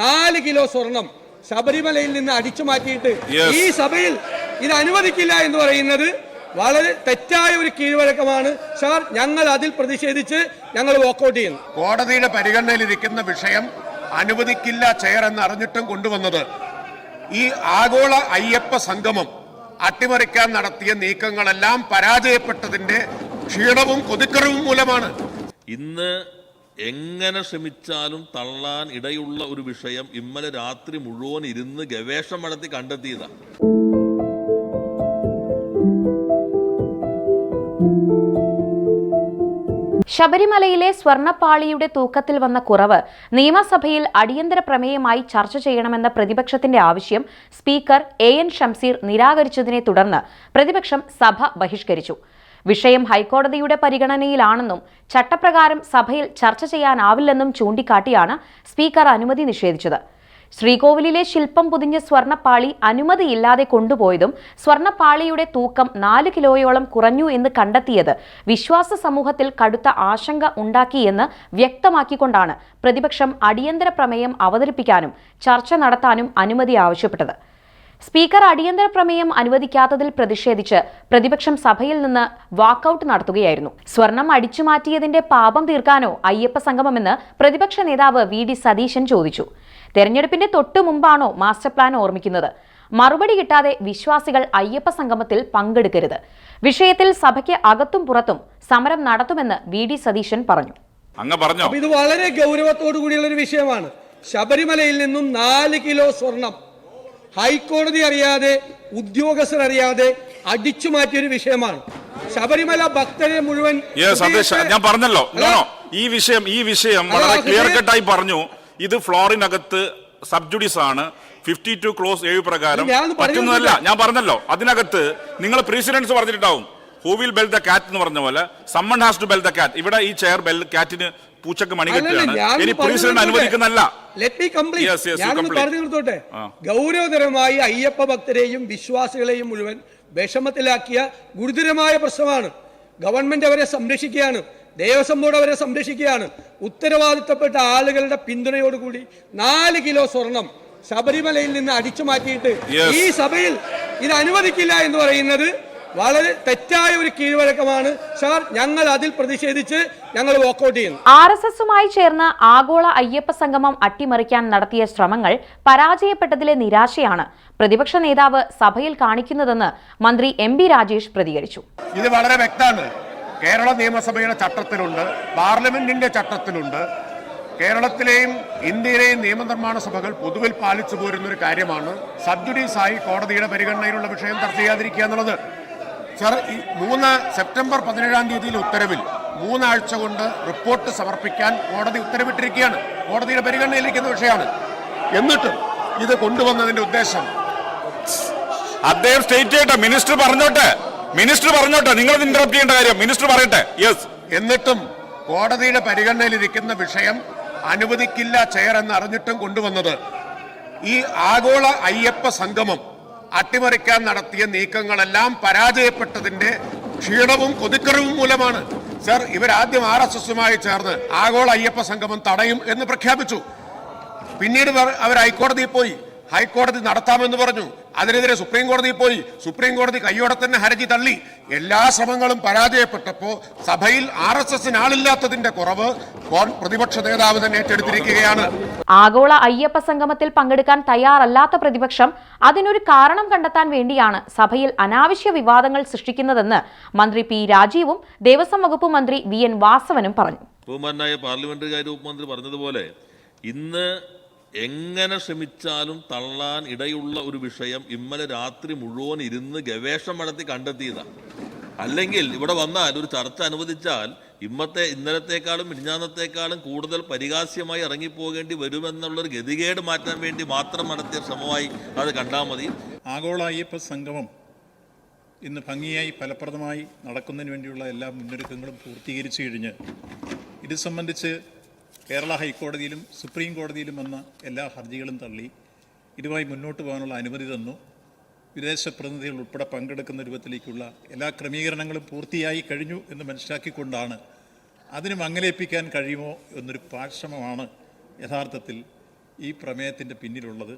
നാല് കിലോ സ്വർണം ശബരിമലയിൽ നിന്ന് അടിച്ചു മാറ്റിയിട്ട്. ഈ സഭയിൽ ഇത് അനുവദിക്കില്ല എന്ന് പറയുന്നത് വളരെ തെറ്റായ ഒരു കീഴ്വഴക്കമാണ്. സാർ ഞങ്ങൾ അതിൽ പ്രതിഷേധിച്ച് ഞങ്ങൾ വോക്കൗട്ട് ചെയ്യുന്നു. കോടതിയുടെ പരിഗണനയിലിരിക്കുന്ന വിഷയം അനുവദിക്കില്ല ചെയർ എന്ന് അറിഞ്ഞിട്ടും കൊണ്ടുവന്നത് ഈ ആഗോള അയ്യപ്പ സംഗമം അട്ടിമറിക്കാൻ നടത്തിയ നീക്കങ്ങളെല്ലാം പരാജയപ്പെട്ടതിന്റെ ക്ഷീണവും കൊതിക്കറിവും മൂലമാണ്. ഇന്ന് എങ്ങനെ ശ്രമിച്ചാലും തള്ളാൻ ഇടയുള്ള ഒരു വിഷയം ഇന്നലെ രാത്രി മുഴുവൻ ഇരുന്ന് ഗവേഷണം നടത്തി കണ്ടെത്തിയതാണ് ശബരിമലയിലെ സ്വർണപ്പാളിയുടെ തൂക്കത്തിൽ വന്ന കുറവ് നിയമസഭയിൽ അടിയന്തര പ്രമേയമായി ചർച്ച ചെയ്യണമെന്ന പ്രതിപക്ഷത്തിന്റെ ആവശ്യം സ്പീക്കർ എ എൻ ഷംസീർ നിരാകരിച്ചതിനെ തുടർന്ന് പ്രതിപക്ഷം സഭ ബഹിഷ്കരിച്ചു. വിഷയം ഹൈക്കോടതിയുടെ പരിഗണനയിലാണെന്നും ചട്ടപ്രകാരം സഭയിൽ ചർച്ച ചെയ്യാനാവില്ലെന്നും ചൂണ്ടിക്കാട്ടിയാണ് സ്പീക്കർ അനുമതി നിഷേധിച്ചത്. ശ്രീകോവിലിലെ ശില്പം പൊതിഞ്ഞ സ്വർണപ്പാളി അനുമതിയില്ലാതെ കൊണ്ടുപോയതും സ്വർണപ്പാളിയുടെ തൂക്കം നാല് കിലോയോളം കുറഞ്ഞു എന്ന് കണ്ടെത്തിയത് വിശ്വാസ സമൂഹത്തിൽ കടുത്ത ആശങ്ക ഉണ്ടാക്കിയെന്ന് വ്യക്തമാക്കിക്കൊണ്ടാണ് പ്രതിപക്ഷം അടിയന്തര പ്രമേയം അവതരിപ്പിക്കാനും ചർച്ച നടത്താനും അനുമതി ആവശ്യപ്പെട്ടത്. സ്പീക്കർ അടിയന്തര പ്രമേയം അനുവദിക്കാത്തതിൽ പ്രതിഷേധിച്ച് പ്രതിപക്ഷം സഭയിൽ നിന്ന് വാക്കൌട്ട് നടത്തുകയായിരുന്നു. സ്വർണം അടിച്ചുമാറ്റിയതിന്റെ പാപം തീർക്കാനോ അയ്യപ്പ സംഗമമെന്ന് പ്രതിപക്ഷ നേതാവ് വി ഡി സതീശൻ ചോദിച്ചു. തെരഞ്ഞെടുപ്പിന്റെ തൊട്ടു മുമ്പാണോ മാസ്റ്റർ പ്ലാൻ ഓർമ്മിക്കുന്നത്? മറുപടി കിട്ടാതെ വിശ്വാസികൾ അയ്യപ്പ സംഗമത്തിൽ പങ്കെടുക്കരുത്. വിഷയത്തിൽ സഭയ്ക്ക് അകത്തും പുറത്തും സമരം നടത്തുമെന്ന് വി ഡി സതീശൻ പറഞ്ഞു. അങ്ങ് പറഞ്ഞു? ഇത് വളരെ ഗൗരവത്തോടു കൂടിയുള്ള ഒരു വിഷയമാണ്. ശബരിമലയിൽ നിന്നും നാല് കിലോ സ്വർണം ഹൈക്കോടതി അറിയാതെ ഉദ്യോഗസ്ഥർ അറിയാതെ അടിച്ചു മാറ്റിയൊരു വിഷയമാണ്. ശബരിമല ഭക്തരെ മുഴുവൻ ഞാൻ പറഞ്ഞല്ലോ. ഈ വിഷയം ഈ വിഷയം വളരെ ക്ലിയർ കട്ടായി പറഞ്ഞു. ഇത് ഫ്ലോറിനകത്ത് സബ്ജുഡീസ് ആണ്. ഫിഫ്റ്റി ടു ക്ലോസ് ഏഴ് പ്രകാരം പറ്റുന്നതല്ല. ഞാൻ പറഞ്ഞല്ലോ. അതിനകത്ത് നിങ്ങൾ പ്രസിഡൻസ് പറഞ്ഞിട്ടുണ്ടാവും. ഹൂ വിൽ ബെൽ ദ കാറ്റ് എന്ന് പറഞ്ഞ പോലെ? Someone has to bell the cat ഇവിടെ ഈ ചെയർ ബെൽ കാറ്റിന് പൂച്ചക്ക് മണി കെട്ടുകയാണ്. ഇനി അനുവദിക്കുന്നല്ല ഗൗരവതരമായി അയ്യപ്പ ഭക്തരെയും വിശ്വാസികളെയും മുഴുവൻ വിഷമത്തിലാക്കിയ ഗുരുതരമായ പ്രശ്നമാണ്. ഗവൺമെന്റ് അവരെ സംരക്ഷിക്കുകയാണ്. ദേവസ്വം ബോർഡ് അവരെ സംരക്ഷിക്കുകയാണ്. ഉത്തരവാദിത്തപ്പെട്ട ആളുകളുടെ പിന്തുണയോടുകൂടി നാല് കിലോ സ്വർണം ശബരിമലയിൽ നിന്ന് അടിച്ചു മാറ്റിയിട്ട് ഈ സഭയിൽ ഇത് അനുവദിക്കില്ല എന്ന് പറയുന്നത് വളരെ തെറ്റായ ഒരു കീഴ്വഴക്കമാണ്. സാർ ഞങ്ങൾ അതിൽ പ്രതിഷേധിച്ച് ഞങ്ങൾ വോക്കൗട്ട് ചെയ്യുന്നു. ആർ എസ് എസുമായി ചേർന്ന് ആഗോള അയ്യപ്പ സംഗമം അട്ടിമറിക്കാൻ നടത്തിയ ശ്രമങ്ങൾ പരാജയപ്പെട്ടതിലെ നിരാശയാണ് പ്രതിപക്ഷ നേതാവ് സഭയിൽ കാണിക്കുന്നതെന്ന് മന്ത്രി എം ബി രാജേഷ് പ്രതികരിച്ചു. ഇത് വളരെ വ്യക്തമാണ്. കേരള നിയമസഭയുടെ ചട്ടത്തിലുണ്ട് പാർലമെന്റിന്റെ ചട്ടത്തിലുണ്ട്. കേരളത്തിലെയും ഇന്ത്യയിലെയും നിയമനിർമ്മാണ സഭകൾ പൊതുവിൽ പാലിച്ചു പോരുന്ന ഒരു കാര്യമാണ് സബ്ജുഡീസായി കോടതിയുടെ പരിഗണനയിലുള്ള വിഷയം ചർച്ച ചെയ്യാതിരിക്കുക എന്നുള്ളത്. സർ മൂന്ന് സെപ്റ്റംബർ പതിനേഴാം തീയതിയിലെ ഉത്തരവിൽ മൂന്നാഴ്ച കൊണ്ട് റിപ്പോർട്ട് സമർപ്പിക്കാൻ കോടതി ഉത്തരവിട്ടിരിക്കുകയാണ്. കോടതിയുടെ പരിഗണനയിലിരിക്കുന്ന വിഷയമാണ്. എന്നിട്ടും ഇത് കൊണ്ടുവന്നതിന്റെ ഉദ്ദേശം അദ്ദേഹം സ്റ്റേറ്റ് ചെയ്യട്ടെ മിനിസ്റ്റർ പറഞ്ഞോട്ടെ. മിനിസ്റ്റർ പറഞ്ഞോട്ടെ. നിങ്ങൾ ഇന്ററപ്റ്റ് ചെയ്യേണ്ട കാര്യം. മിനിസ്റ്റർ പറയട്ടെ. യെസ് എന്നിട്ടും കോടതിയുടെ പരിഗണനയിലിരിക്കുന്ന വിഷയം അനുവദിക്കില്ല ചെയർ എന്ന് അറിഞ്ഞിട്ടും കൊണ്ടുവന്നത് ഈ ആഗോള അയ്യപ്പ സംഗമം അട്ടിമറിക്കാൻ നടത്തിയ നീക്കങ്ങളെല്ലാം പരാജയപ്പെട്ടതിന്റെ ക്ഷീണവും കൊതിക്കറിവും മൂലമാണ്. സർ ഇവരാദ്യം ആർ എസ് എസുമായി ചേർന്ന് ആഗോള അയ്യപ്പ സംഗമം തടയും എന്ന് പ്രഖ്യാപിച്ചു. പിന്നീട് അവർ- ഹൈക്കോടതിയിൽ പോയി. ഹൈക്കോടതി നടത്താമെന്ന് പറഞ്ഞു. അതിനെതിരെ സുപ്രീം കോടതിയിൽ പോയി. സുപ്രീം കോടതി കയ്യോടെ തന്നെ ഹർജി തള്ളി. എല്ലാ ശ്രമങ്ങളും പരാജയപ്പെട്ടപ്പോ സഭയിൽ ആർ എസ് എസിന് ആളില്ലാത്തതിന്റെ കുറവ് പ്രതിപക്ഷ നേതാവ് തന്നെ ഏറ്റെടുത്തിരിക്കുകയാണ്. ആഗോള അയ്യപ്പ സംഗമത്തിൽ പങ്കെടുക്കാൻ തയ്യാറല്ലാത്ത പ്രതിപക്ഷം അതിനൊരു കാരണം കണ്ടെത്താൻ വേണ്ടിയാണ് സഭയിൽ അനാവശ്യ വിവാദങ്ങൾ സൃഷ്ടിക്കുന്നതെന്ന് മന്ത്രി പി രാജീവും ദേവസ്വം വകുപ്പ് മന്ത്രി വി എൻ വാസവനും പറഞ്ഞു. ബഹുമാനായ പാർലമെന്ററി കാര്യ മന്ത്രി പറഞ്ഞതുപോലെ ഇന്ന് എങ്ങനെ ശ്രമിച്ചാലും തള്ളാൻ ഇടയുള്ള ഒരു വിഷയം ഇന്നലെ രാത്രി മുഴുവൻ ഇരുന്ന് ഗവേഷണം നടത്തി കണ്ടെത്തിയതാണ് അല്ലെങ്കിൽ ഇവിടെ വന്നാൽ ഒരു ചർച്ച അനുവദിച്ചാൽ ഇന്നത്തെ ഇന്നലത്തേക്കാളും മിനിഞ്ഞാന്നത്തേക്കാളും കൂടുതൽ പരിഹാസ്യമായി ഇറങ്ങിപ്പോകേണ്ടി വരുമെന്നുള്ളൊരു ഗതികേട് മാറ്റാൻ വേണ്ടി മാത്രം നടത്തിയ ശ്രമമായി അത് കണ്ടാൽ മതി. ആഗോള അയ്യപ്പ സംഗമം ഇന്ന് ഭംഗിയായി ഫലപ്രദമായി നടക്കുന്നതിന് വേണ്ടിയുള്ള എല്ലാ മുന്നൊരുക്കങ്ങളും പൂർത്തീകരിച്ചു കഴിഞ്ഞ് ഇത് സംബന്ധിച്ച് കേരള ഹൈക്കോടതിയിലും സുപ്രീം കോടതിയിലും വന്ന എല്ലാ ഹർജികളും തള്ളി ഇതുമായി മുന്നോട്ട് പോകാനുള്ള അനുമതി തന്നു. വിദേശ പ്രതിനിധികൾ ഉൾപ്പെടെ പങ്കെടുക്കുന്ന രൂപത്തിലേക്കുള്ള എല്ലാ ക്രമീകരണങ്ങളും പൂർത്തിയായി കഴിഞ്ഞു എന്ന് മനസ്സിലാക്കിക്കൊണ്ടാണ് അതിന് മങ്ങലേൽപ്പിക്കാൻ കഴിയുമോ എന്നൊരു പാഴ്ശ്രമമാണ് യഥാർത്ഥത്തിൽ ഈ പ്രമേയത്തിന്റെ പിന്നിലുള്ളത്.